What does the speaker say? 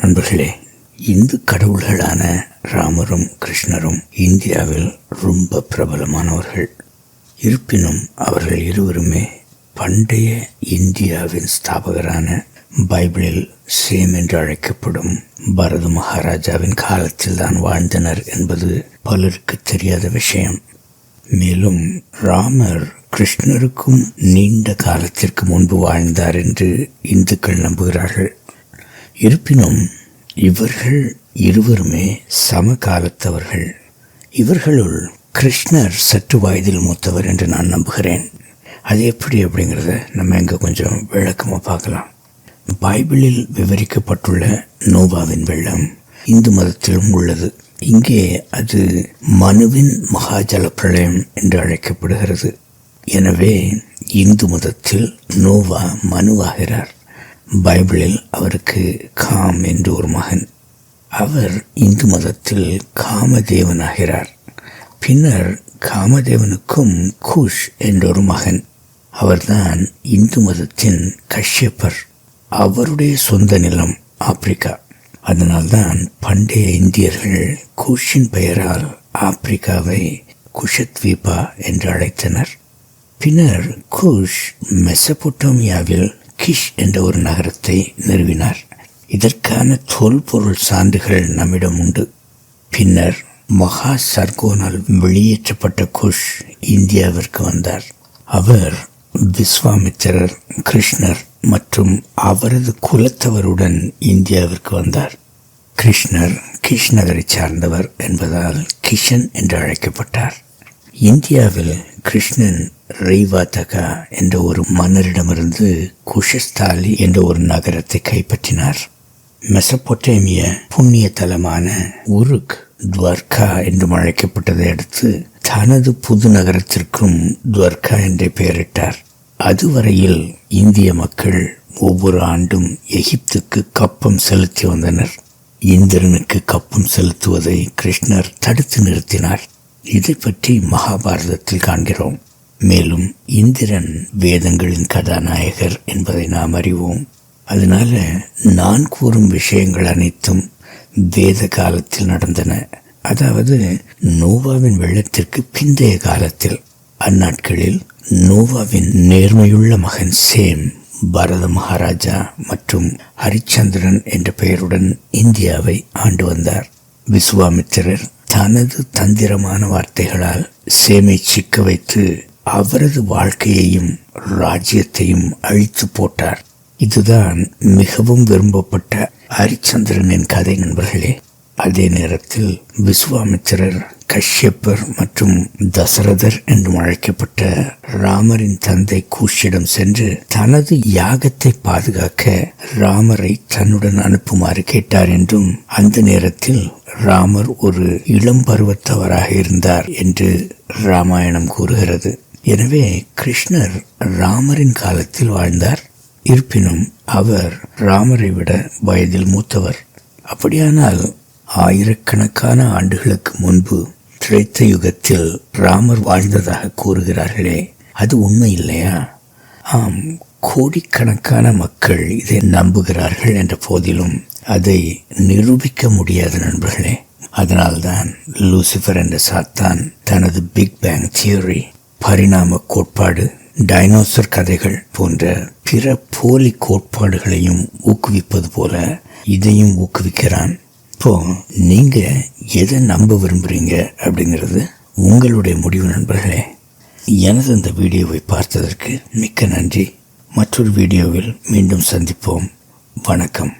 நண்பர்களே இந்து கடவுள்களான ராமரும் கிருஷ்ணரும் இந்தியாவில் ரொம்ப பிரபலமானவர்கள். இருப்பினும் அவர்கள் இருவருமே பண்டைய இந்தியாவின் ஸ்தாபகரான பைபிளில் சேம் என்று அழைக்கப்படும் பரத மகாராஜாவின் காலத்தில் தான் வாழ்ந்தனர் என்பது பலருக்கு தெரியாத விஷயம். மேலும் ராமர் கிருஷ்ணருக்கும் நீண்ட காலத்திற்கு முன்பு வாழ்ந்தார் என்று இந்துக்கள் நம்புகிறார்கள். இருப்பினும் இவர்கள் இருவருமே சமகாலத்தவர்கள். இவர்களுள் கிருஷ்ணர் சற்று வயதில் மூத்தவர் என்று நான் நம்புகிறேன். அது எப்படி அப்படிங்கிறத நம்ம இங்கே கொஞ்சம் விளக்கமாக பார்க்கலாம். பைபிளில் விவரிக்கப்பட்டுள்ள நோவாவின் வெள்ளம் இந்து மதத்திலும் உள்ளது. இங்கே அது மனுவின் மகாஜல பிரளயம் என்று அழைக்கப்படுகிறது. எனவே இந்து மதத்தில் நோவா மனுவாகிறார். பைபிளில் அவருக்கு காம் என்று ஒரு மகன். அவர் இந்து மதத்தில் காமதேவனாகிறார். பின்னர் காமதேவனுக்கும் குஷ் என்றொரு மகன். அவர்தான் இந்து மதத்தின் கஷ்யப்பர். அவருடைய சொந்த நிலம் ஆப்பிரிக்கா. அதனால்தான் பண்டைய இந்தியர்கள் குஷின் பெயரால் ஆப்பிரிக்காவை குஷத்வீபா என்று அழைத்தனர். பின்னர் குஷ் மெசபொட்டோமியாவில் கிஷ் என்ற ஒரு நகரத்தை நிறுவினார். இதற்கான தொல்பொருள் சான்றுகள் நம்மிடம் உண்டு. பின்னர் மகா சர்கோனால் வெளியேற்றப்பட்ட குஷ் இந்தியாவிற்கு வந்தார். அவர் விஸ்வாமித்திரர் கிருஷ்ணர் மற்றும் அவரது குலத்தவருடன் இந்தியாவிற்கு வந்தார். கிருஷ்ணர் கிஷ் நகரை சார்ந்தவர் என்பதால் கிஷன் என்று அழைக்கப்பட்டார். இந்தியாவில் கிருஷ்ணன் ரெய்வாதகா என்ற ஒரு மன்னரிடமிருந்து குஷஸ்தாலி என்ற ஒரு நகரத்தை கைப்பற்றினார். மெசபொட்டேமிய புண்ணிய தலமான உருக் துவர்கா என்றும் அழைக்கப்பட்டதை அடுத்து தனது புது நகரத்திற்கும் துவர்கா என்றே பெயரிட்டார். அதுவரையில் இந்திய மக்கள் ஒவ்வொரு ஆண்டும் எகிப்துக்கு கப்பம் செலுத்தி வந்தனர். இந்திரனுக்கு கப்பம் செலுத்துவதை கிருஷ்ணர் தடுத்து நிறுத்தினார். இதை பற்றி மகாபாரதத்தில் காண்கிறோம். மேலும் இந்திரன் வேதங்களின் கதாநாயகர் என்பதை நாம் அறிவோம். அதனால நான் கூறும் விஷயங்கள் அனைத்தும் வேத காலத்தில் நடந்தன. அதாவது நோவாவின் வெள்ளத்திற்கு பிந்தைய காலத்தில் அந்நாட்களில் நோவாவின் நேர்மையுள்ள மகன் சேம் பரத மகாராஜா மற்றும் ஹரிச்சந்திரன் என்ற பெயருடன் இந்தியாவை ஆண்டு வந்தார். விஸ்வாமித்திரர் தனது தந்திரமான வார்த்தைகளால் சேமை சிக்க வைத்து அவரது வாழ்க்கையையும் ராஜ்யத்தையும் அழித்து போட்டார். இதுதான் மிகவும் விரும்பப்பட்ட ஹரிச்சந்திரனின் கதை நண்பர்களே. அதே நேரத்தில் விஸ்வாமித்திரர் கஷ்யப்பர் மற்றும் தசரதர் என்றும் அழைக்கப்பட்ட ராமரின் தந்தை கூஷிடம் சென்று தனது யாகத்தை பாதுகாக்க ராமரை தன்னுடன் அனுப்புமாறு கேட்டார் என்றும் அந்த நேரத்தில் ராமர் ஒரு இளம் பருவத்தவராக இருந்தார் என்று ராமாயணம் கூறுகிறது. எனவே கிருஷ்ணர் ராமரின் காலத்தில் வாழ்ந்தார். இருப்பினும் அவர் ராமரை விட வயதில் மூத்தவர். அப்படியானால் ஆயிரக்கணக்கான ஆண்டுகளுக்கு முன்பு திரைத்த யுகத்தில் ராமர் வாழ்ந்ததாக கூறுகிறார்களே. அது உண்மை இல்லையா? ஆம் கோடிக்கணக்கான மக்கள் இதை நம்புகிறார்கள் என்ற போதிலும் அதை நிரூபிக்க முடியாத நண்பர்களே. அதனால்தான் லூசிஃபர் என்ற சாத்தான் தனது பிக் பேங் தியரி பரிணாம கோட்பாடு டைனோசர் கதைகள் போன்ற பிற போலி கோட்பாடுகளையும் ஊக்குவிப்பது போல இதையும் ஊக்குவிக்கிறான். இப்போ நீங்கள் எதை நம்ப விரும்புகிறீங்க அப்படிங்கிறது உங்களுடைய முடிவு நண்பர்களே. எனது இந்த வீடியோவை பார்த்ததற்கு மிக்க நன்றி. மற்றொரு வீடியோவில் மீண்டும் சந்திப்போம். வணக்கம்.